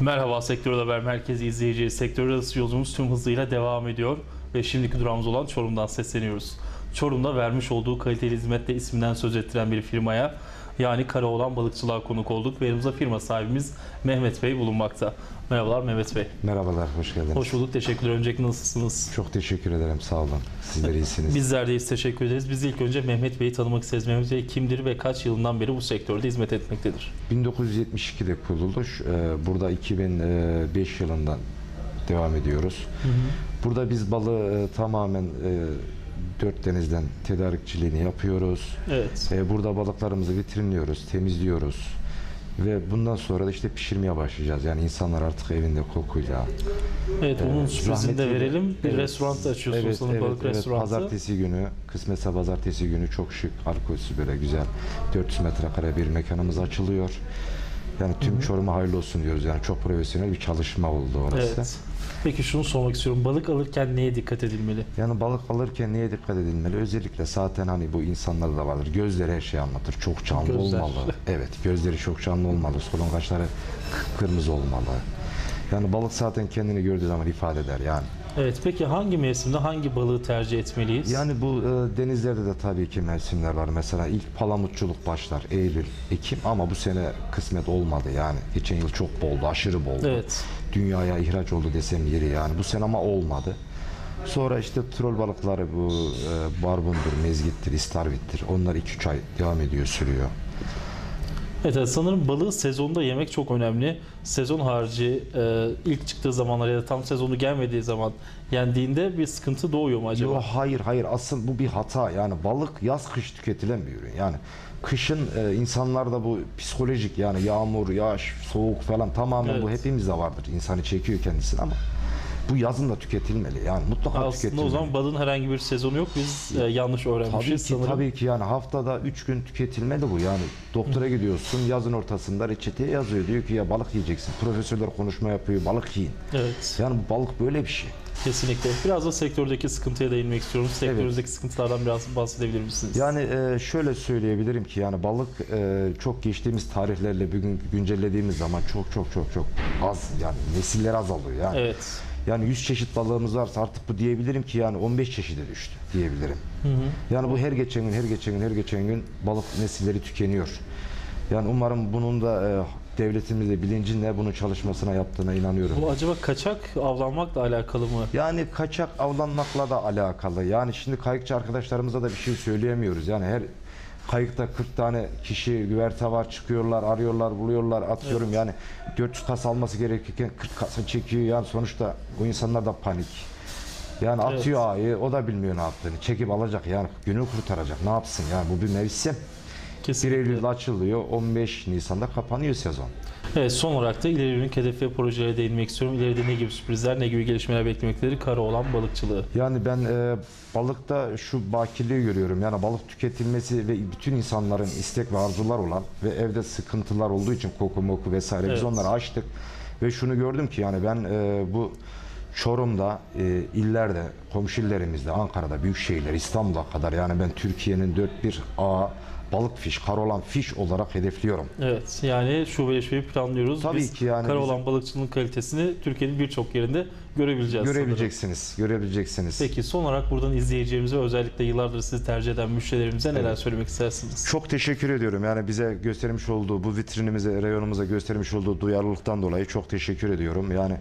Merhaba Sektör Haber Merkezi izleyicileri. Sektör arası yolculuğumuz tüm hızıyla devam ediyor ve şimdiki durağımız olan Çorum'dan sesleniyoruz. Çorum'da vermiş olduğu kaliteli hizmetle isminden söz ettiren bir firmaya yani Karaoğlan Balıkçılığa konuk olduk ve yanımızda firma sahibimiz Mehmet Bey bulunmakta. Merhabalar Mehmet Bey. Merhabalar, hoş geldiniz. Hoş bulduk. Teşekkürler. Öncelikle nasılsınız? Çok teşekkür ederim, sağ olun. Sizler iyisiniz. Bizler de iyiyiz, teşekkür ederiz. Biz ilk önce Mehmet Bey'i tanımak isteriz. Mehmet Bey kimdir ve kaç yılından beri bu sektörde hizmet etmektedir? 1972'de kuruldu. Şu, e, Burada 2005 yılından devam ediyoruz. Burada biz balığı e, tamamen e, dört denizden tedarikçiliğini yapıyoruz. Evet. E, Burada balıklarımızı vitrinliyoruz, temizliyoruz. Ve bundan sonra da işte pişirmeye başlayacağız. Yani insanlar artık evinde kokuyla. Evet, bunun e, sürprizini de verelim. Bir Evet. restoran da açıyorsunuz Evet, sanırım, evet, balık evet. restoranı. Pazartesi günü, kısmetse pazartesi günü çok şık, alkolsüz böyle güzel 400 metrekare bir mekanımız açılıyor. Yani tüm Çorum'a hayırlı olsun diyoruz. Yani çok profesyonel bir çalışma oldu orası. Evet. Peki şunu sormak istiyorum. Balık alırken neye dikkat edilmeli? Yani balık alırken neye dikkat edilmeli? Özellikle zaten hani bu insanlarda da vardır. Gözleri her şeyi anlatır. Çok canlı Gözler. olmalı. Evet, gözleri çok canlı olmalı. Solungaçları kırmızı olmalı. Yani balık zaten kendini gördüğü zaman ifade eder yani. Evet. Peki hangi mevsimde hangi balığı tercih etmeliyiz? Yani bu e, denizlerde de tabii ki mevsimler var. Mesela ilk palamutçuluk başlar Eylül, Ekim ama bu sene kısmet olmadı yani. Geçen yıl çok boldu, aşırı boldu. Evet. Dünyaya ihraç oldu desem yeri yani. Bu sene ama olmadı. Sonra işte trol balıkları bu e, barbundur, mezgittir, istarvittir. Onlar 2-3 ay devam ediyor, sürüyor. Evet, evet, sanırım balığı sezonda yemek çok önemli. Sezon harici e, ilk çıktığı zamanlar ya da tam sezonu gelmediği zaman yendiğinde bir sıkıntı doğuyor mu acaba? Yo, hayır hayır asıl bu bir hata yani balık yaz kış tüketilen bir ürün yani kışın e, insanlarda bu psikolojik yani yağmur yağış soğuk falan tamamen bu Evet. hepimizde vardır insanı çekiyor kendisini ama bu yazın da tüketilmeli yani mutlaka Aslında tüketilmeli. o zaman balığın herhangi bir sezonu yok. Biz e, yanlış Tabii öğrenmişiz ki, sanırım. tabii ki yani haftada 3 gün tüketilmeli bu yani doktora gidiyorsun yazın ortasında reçeteye yazıyor diyor ki ya balık yiyeceksin profesörler konuşma yapıyor balık yiyin Evet. yani balık böyle bir şey. Kesinlikle. Biraz da sektördeki sıkıntıya değinmek istiyorum. Sektörünüzdeki sıkıntılardan biraz bahsedebilir misiniz? Yani e, şöyle söyleyebilirim ki yani balık e, çok geçtiğimiz tarihlerle bugün güncellediğimiz zaman çok çok çok çok az yani nesiller azalıyor yani. Evet. Yani 100 çeşit balığımız varsa artık bu diyebilirim ki yani 15 çeşide düştü diyebilirim. Yani bu her geçen gün her geçen gün her geçen gün balık nesilleri tükeniyor. Yani umarım bunun da e, devletimiz de bilincinle bunun çalışmasına yaptığına inanıyorum. Bu acaba kaçak avlanmakla alakalı mı? Yani kaçak avlanmakla da alakalı. Yani şimdi kayıkçı arkadaşlarımıza da bir şey söyleyemiyoruz. Yani her kayıkta 40 tane kişi güverte var çıkıyorlar, arıyorlar, buluyorlar, atıyorum. Yani 400 kas alması gerekirken 40 kasa çekiyor. Yani sonuçta o insanlar da panik. Yani Evet. atıyor ağayı, o da bilmiyor ne yaptığını. Çekip alacak yani günü kurtaracak. Ne yapsın yani bu bir mevsim. 1 Kesinlikle. Eylül'de açılıyor, 15 Nisan'da kapanıyor sezon. Evet, son olarak da ileri yönelik hedef ve projelere değinmek istiyorum. İleride ne gibi sürprizler, ne gibi gelişmeler beklemektedir? Kara olan balıkçılığı. Yani ben e, balıkta şu bakirliği görüyorum. Yani balık tüketilmesi ve bütün insanların istek ve arzular olan ve evde sıkıntılar olduğu için koku moku vesaire Evet. biz onları açtık. Ve şunu gördüm ki yani ben e, bu Çorum'da, e, illerde, komşu illerimizde, Ankara'da, büyük şehirler, İstanbul'a kadar yani ben Türkiye'nin dört bir A balık fiş, karolan fiş olarak hedefliyorum. Evet, yani şubeleşmeyi planlıyoruz. Tabii Biz ki yani kara bizim- balıkçılığın kalitesini Türkiye'nin birçok yerinde görebileceğiz. sanırım. Görebileceksiniz, görebileceksiniz. Peki son olarak buradan izleyeceğimize özellikle yıllardır sizi tercih eden müşterilerimize neler Evet. söylemek istersiniz? Çok teşekkür ediyorum. Yani bize göstermiş olduğu, bu vitrinimize, reyonumuza göstermiş olduğu duyarlılıktan dolayı çok teşekkür ediyorum. Yani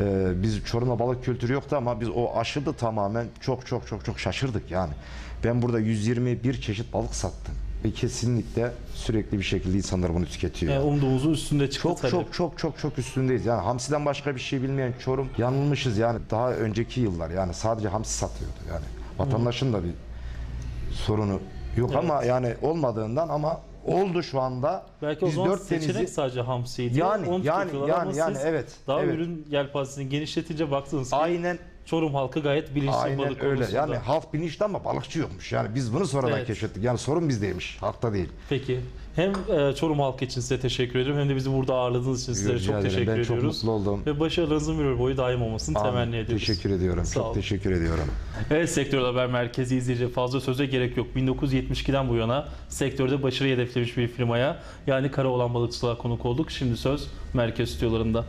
e, biz Çorum'da balık kültürü yoktu ama biz o aşıldı tamamen çok çok çok çok şaşırdık yani. Ben burada 121 çeşit balık sattım. Ve kesinlikle sürekli bir şekilde insanlar bunu tüketiyor. Yani umduğumuzun üstünde çıktı Çok tabii. çok çok çok çok üstündeyiz. Yani hamsiden başka bir şey bilmeyen Çorum yanılmışız yani daha önceki yıllar yani sadece hamsi satıyordu yani. Vatandaşın da bir sorunu yok ama yani olmadığından ama oldu şu anda. Belki o zaman seçenek denizi sadece hamsiydi. Yani, yani, yani, yani, evet, Daha evet. ürün yelpazesini genişletince baktınız aynen Çorum halkı gayet bilinçli balık Aynen öyle. konusunda. Yani halk bilinçli ama balıkçı yokmuş. Yani biz bunu sonradan Evet. keşfettik. Yani sorun bizdeymiş. Halkta değil. Peki. Hem e, Çorum halkı için size teşekkür ediyorum hem de bizi burada ağırladığınız için sizlere Rica çok ederim. teşekkür ben çok ediyoruz. mutlu oldum. Ve başarılarınızın bir ömür boyu daim olmasını Amin. temenni ediyoruz. Teşekkür ediyorum. Sağ çok olun. teşekkür ediyorum. Evet Sektör Haber Merkezi izleyici fazla söze gerek yok. 1972'den bu yana sektörde başarı hedeflemiş bir firmaya yani Karaoğlan Balıkçılığa konuk olduk. Şimdi söz merkez stüdyolarında.